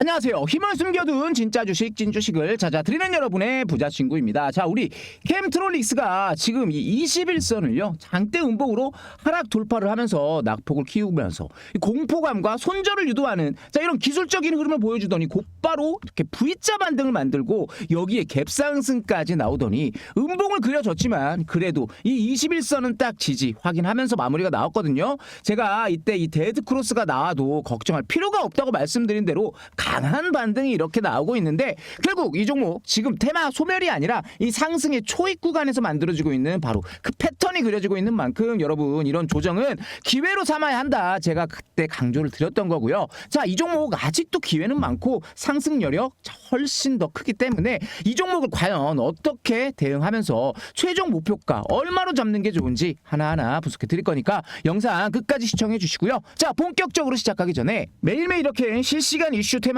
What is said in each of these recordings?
안녕하세요. 힘을 숨겨둔 진짜 주식, 찐주식을 찾아드리는 여러분의 부자 친구입니다. 자, 우리 캠트롤릭스가 지금 이 21선을요, 장대 음봉으로 하락 돌파를 하면서 낙폭을 키우면서 이 공포감과 손절을 유도하는 자, 이런 기술적인 흐름을 보여주더니 곧바로 이렇게 V자 반등을 만들고 여기에 갭상승까지 나오더니 음봉을 그려줬지만 그래도 이 21선은 딱 지지 확인하면서 마무리가 나왔거든요. 제가 이때 이 데드 크로스가 나와도 걱정할 필요가 없다고 말씀드린 대로 강한 반등이 이렇게 나오고 있는데 결국 이 종목 지금 테마 소멸이 아니라 이 상승의 초입 구간에서 만들어지고 있는 바로 그 패턴이 그려지고 있는 만큼 여러분 이런 조정은 기회로 삼아야 한다. 제가 그때 강조를 드렸던 거고요. 자, 이 종목 아직도 기회는 많고 상승 여력 훨씬 더 크기 때문에 이 종목을 과연 어떻게 대응하면서 최종 목표가 얼마로 잡는 게 좋은지 하나하나 분석해 드릴 거니까 영상 끝까지 시청해 주시고요. 자, 본격적으로 시작하기 전에 매일매일 이렇게 실시간 이슈 테마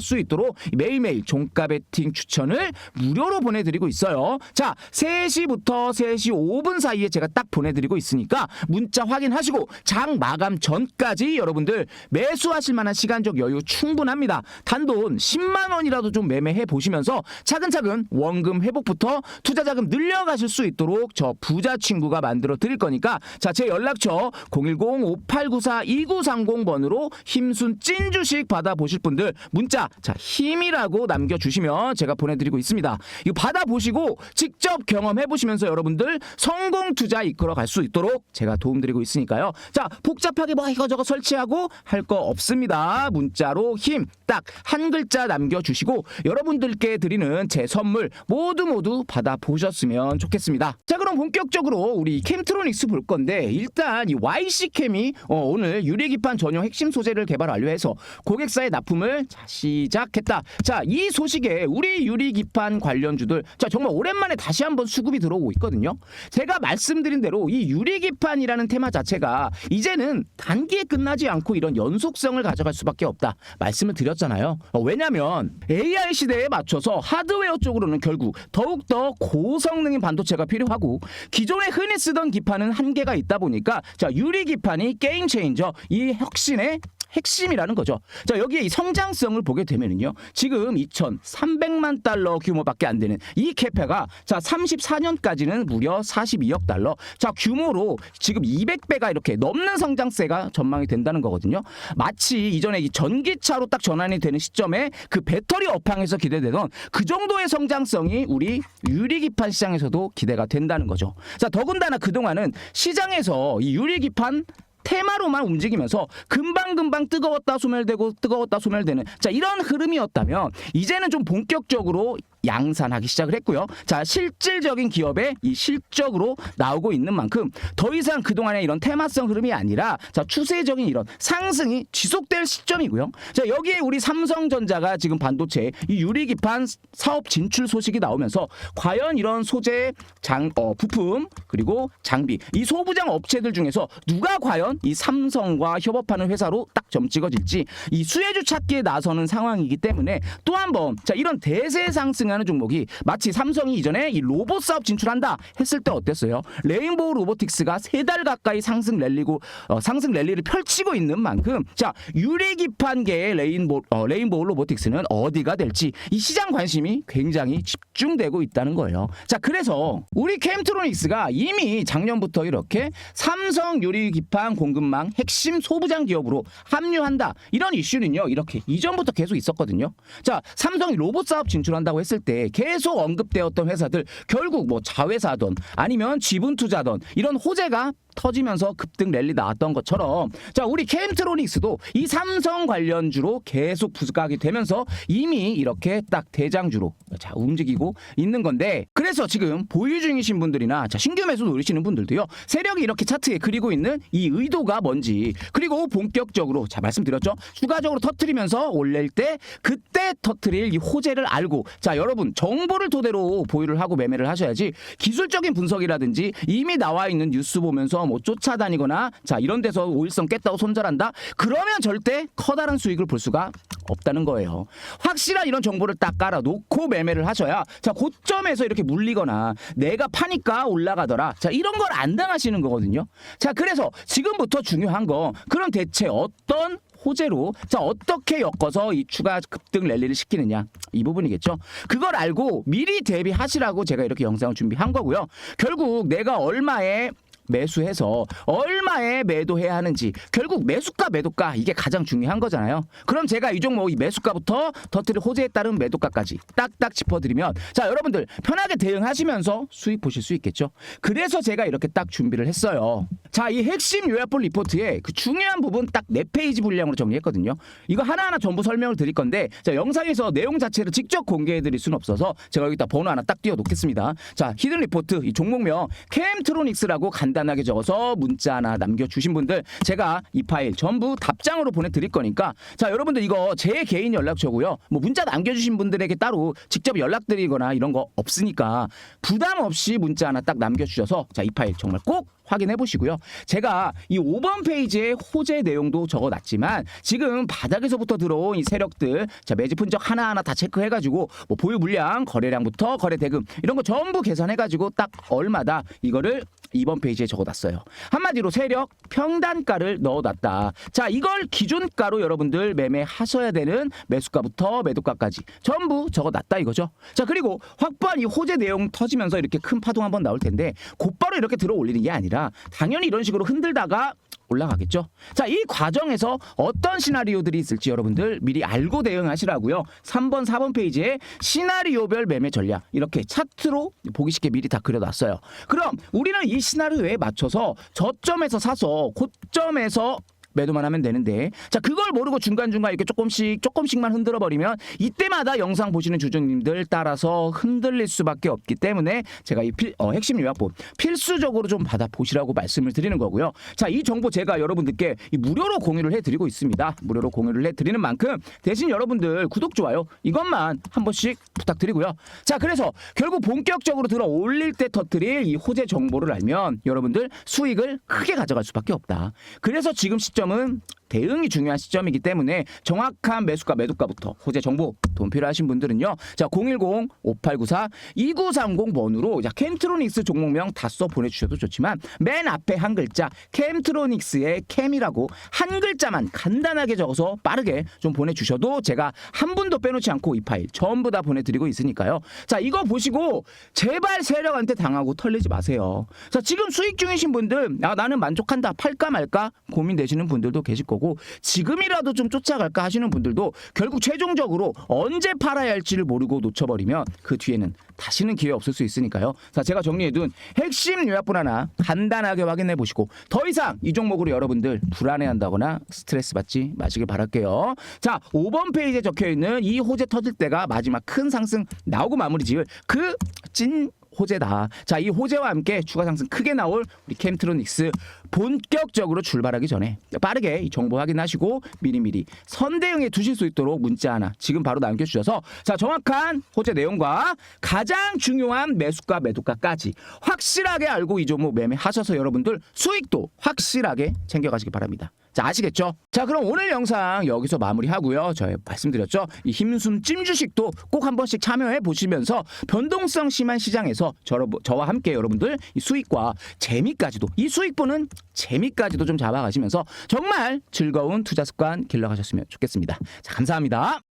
수 있도록 매일매일 종가 베팅 추천을 무료로 보내드리고 있어요. 자, 3시부터 3시 5분 사이에 제가 딱 보내드리고 있으니까 문자 확인하시고 장 마감 전까지 여러분들 매수하실 만한 시간적 여유 충분합니다. 단돈 10만 원이라도 좀 매매해 보시면서 차근차근 원금 회복부터 투자 자금 늘려가실 수 있도록 저 부자 친구가 만들어 드릴 거니까 자, 제 연락처 010-5894-2930번으로 힘순 찐 주식 받아 보실 분들 문자 자, 힘이라고 남겨 주시면 제가 보내 드리고 있습니다. 이거 받아 보시고 직접 경험해 보시면서 여러분들 성공 투자 이끌어 갈 수 있도록 제가 도움 드리고 있으니까요. 자, 복잡하게 뭐 이거 저거 설치하고 할 거 없습니다. 문자로 힘딱 한 글자 남겨 주시고 여러분들께 드리는 제 선물 모두 모두 받아 보셨으면 좋겠습니다. 자, 그럼 본격적으로 우리 캠트로닉스 볼 건데 일단 이 YC 캠이 어, 오늘 유리기판 전용 핵심 소재를 개발 완료해서 고객사에 납품을 자, 시작했다. 자, 이 소식에 우리 유리기판 관련주들 자 정말 오랜만에 다시 한번 수급이 들어오고 있거든요. 제가 말씀드린 대로 이 유리기판이라는 테마 자체가 이제는 단기에 끝나지 않고 이런 연속성을 가져갈 수밖에 없다. 말씀을 드렸 잖아요. 어, 왜냐하면 AI 시대에 맞춰서 하드웨어 쪽으로는 결국 더욱더 고성능인 반도체가 필요하고 기존에 흔히 쓰던 기판은 한계가 있다 보니까 자 유리 기판이 게임 체인저 이 혁신의 핵심이라는 거죠. 자, 여기에 이 성장성을 보게 되면은요. 지금 2,300만 달러 규모밖에 안 되는 이 캐페가 자, 34년까지는 무려 42억 달러. 자, 규모로 지금 200배가 이렇게 넘는 성장세가 전망이 된다는 거거든요. 마치 이전에 이 전기차로 딱 전환이 되는 시점에 그 배터리 업황에서 기대되던 그 정도의 성장성이 우리 유리기판 시장에서도 기대가 된다는 거죠. 자, 더군다나 그동안은 시장에서 이 유리기판 테마로만 움직이면서 금방금방 뜨거웠다 소멸되고 뜨거웠다 소멸되는 자 이런 흐름이었다면 이제는 좀 본격적으로 양산하기 시작을 했고요. 자 실질적인 기업의 이 실적으로 나오고 있는 만큼 더 이상 그동안의 이런 테마성 흐름이 아니라 자 추세적인 이런 상승이 지속될 시점이고요. 자 여기에 우리 삼성전자가 지금 반도체 이 유리 기판 사업 진출 소식이 나오면서 과연 이런 소재 장 어, 부품 그리고 장비 이 소부장 업체들 중에서 누가 과연 이 삼성과 협업하는 회사로 딱 점 찍어질지 이 수혜주 찾기에 나서는 상황이기 때문에 또 한번 자 이런 대세 상승 한 중요한 종목이 마치 삼성이 이전에 이 로봇 사업 진출한다 했을 때 어땠어요? 레인보우 로보틱스가 세 달 가까이 상승 랠리고 어, 상승 랠리를 펼치고 있는 만큼 자 유리기판계의 레인보 어, 레인보우 로보틱스는 어디가 될지 이 시장 관심이 굉장히 집중되고 있다는 거예요. 자 그래서 우리 캠트로닉스가 이미 작년부터 이렇게 삼성 유리기판 공급망 핵심 소부장 기업으로 합류한다 이런 이슈는요 이렇게 이전부터 계속 있었거든요. 자 삼성이 로봇 사업 진출한다고 했을 때 계속 언급되었던 회사들 결국 뭐 자회사든 아니면 지분 투자든 이런 호재가 터지면서 급등 랠리 나왔던 것처럼. 자 우리 캠트로닉스도 이 삼성 관련주로 계속 부각이 되면서 이미 이렇게 딱 대장주로 자 움직이고 있는 건데 그래서 지금 보유 중이신 분들이나 자 신규 매수 노리시는 분들도요 세력이 이렇게 차트에 그리고 있는 이 의도가 뭔지 그리고 본격적으로 자 말씀드렸죠? 추가적으로 터트리면서 올릴 때 그때 터트릴 이 호재를 알고 자 여러분 정보를 토대로 보유를 하고 매매를 하셔야지 기술적인 분석이라든지 이미 나와 있는 뉴스 보면서 뭐 쫓아다니거나 자 이런 데서 오일성 깼다고 손절한다? 그러면 절대 커다란 수익을 볼 수가 없다는 거예요. 확실한 이런 정보를 딱 깔아 놓고 매매를 하셔야 자 고점에서 이렇게 물리거나 내가 파니까 올라가더라. 자 이런 걸 안 당하시는 거거든요. 자 그래서 지금부터 중요한 거 그럼 대체 어떤 호재로 자 어떻게 엮어서 이 추가 급등 랠리를 시키느냐. 이 부분이겠죠. 그걸 알고 미리 대비하시라고 제가 이렇게 영상을 준비한 거고요. 결국 내가 얼마에 매수해서 얼마에 매도해야 하는지 결국 매수가 매도가 이게 가장 중요한 거잖아요. 그럼 제가 이 종목 이 매수가부터 터트릴 호재에 따른 매도가까지 딱딱 짚어드리면 자 여러분들 편하게 대응하시면서 수익 보실 수 있겠죠. 그래서 제가 이렇게 딱 준비를 했어요. 자 이 핵심 요약본 리포트에 그 중요한 부분 딱 네 페이지 분량으로 정리했거든요. 이거 하나하나 전부 설명을 드릴 건데 자 영상에서 내용 자체를 직접 공개해 드릴 수는 없어서 제가 여기다 번호 하나 딱 띄워 놓겠습니다. 자 히든 리포트 이 종목명 캠트로닉스라고 간단하게 적어서 문자 하나 남겨 주신 분들 제가 이 파일 전부 답장으로 보내 드릴 거니까 자 여러분들 이거 제 개인 연락처고요. 뭐 문자 남겨 주신 분들에게 따로 직접 연락드리거나 이런 거 없으니까 부담 없이 문자 하나 딱 남겨 주셔서 자 이 파일 정말 꼭 확인해 보시고요. 제가 이 5번 페이지에 호재 내용도 적어 놨지만 지금 바닥에서부터 들어온 이 세력들 자 매집 흔적 하나하나 다 체크해 가지고 뭐 보유 물량 거래량부터 거래 대금 이런 거 전부 계산해 가지고 딱 얼마다 이거를 2번 페이지에 적어 놨어요. 한마디로 세력 평단가를 넣어 놨다. 자 이걸 기준가로 여러분들 매매하셔야 되는 매수가부터 매도가까지 전부 적어 놨다 이거죠. 자 그리고 확보한 이 호재 내용 터지면서 이렇게 큰 파동 한번 나올 텐데 곧바로 이렇게 들어 올리는 게 아니라 당연히 이런 식으로 흔들다가 올라가겠죠. 자, 이 과정에서 어떤 시나리오들이 있을지 여러분들 미리 알고 대응하시라고요. 3번, 4번 페이지에 시나리오별 매매 전략 이렇게 차트로 보기 쉽게 미리 다 그려놨어요. 그럼 우리는 이 시나리오에 맞춰서 저점에서 사서 고점에서 매도만 하면 되는데. 자 그걸 모르고 중간중간 이렇게 조금씩 조금씩만 흔들어 버리면 이때마다 영상 보시는 주주님들 따라서 흔들릴 수밖에 없기 때문에 제가 이 필, 어, 핵심 요약본 필수적으로 좀 받아 보시라고 말씀을 드리는 거고요. 자 이 정보 제가 여러분들께 이 무료로 공유를 해드리고 있습니다. 무료로 공유를 해드리는 만큼 대신 여러분들 구독 좋아요 이것만 한 번씩 부탁드리고요. 자 그래서 결국 본격적으로 들어 올릴 때 터트릴 이 호재 정보를 알면 여러분들 수익을 크게 가져갈 수밖에 없다. 그래서 지금 시점 은 대응이 중요한 시점이기 때문에 정확한 매수가 매도가부터 호재 정보 돈 필요하신 분들은요. 자 010-5894-2930 번으로 자 캠트로닉스 종목명 다 써 보내주셔도 좋지만 맨 앞에 한 글자 캠트로닉스의 캠이라고 한 글자만 간단하게 적어서 빠르게 좀 보내주셔도 제가 한 분도 빼놓지 않고 이 파일 전부 다 보내드리고 있으니까요. 자 이거 보시고 제발 세력한테 당하고 털리지 마세요. 자 지금 수익 중이신 분들 아 나는 만족한다 팔까 말까 고민되시는 분들도 계실 거고 지금이라도 좀 쫓아갈까 하시는 분들도 결국 최종적으로 언제 팔아야 할지를 모르고 놓쳐버리면 그 뒤에는 다시는 기회 없을 수 있으니까요. 자 제가 정리해둔 핵심 요약본 하나 간단하게 확인해 보시고 더 이상 이 종목으로 여러분들 불안해한다거나 스트레스 받지 마시길 바랄게요. 자 5번 페이지에 적혀 있는 이 호재 터질 때가 마지막 큰 상승 나오고 마무리 지을 그 찐 호재다. 자, 이 호재와 함께 추가 상승 크게 나올 우리 캠트로닉스 본격적으로 출발하기 전에 빠르게 이 정보 확인하시고 미리미리 선대응에 두실 수 있도록 문자 하나 지금 바로 남겨주셔서 자, 정확한 호재 내용과 가장 중요한 매수가 매도가까지 확실하게 알고 이 종목 매매하셔서 여러분들 수익도 확실하게 챙겨가시기 바랍니다. 자 아시겠죠? 자 그럼 오늘 영상 여기서 마무리하고요. 저희 말씀드렸죠. 이 힘숨 찜 주식도 꼭 한 번씩 참여해 보시면서 변동성 심한 시장에서 저, 저와 함께 여러분들 이 수익과 재미까지도 이 수익보는 재미까지도 좀 잡아가시면서 정말 즐거운 투자 습관 길러가셨으면 좋겠습니다. 자 감사합니다.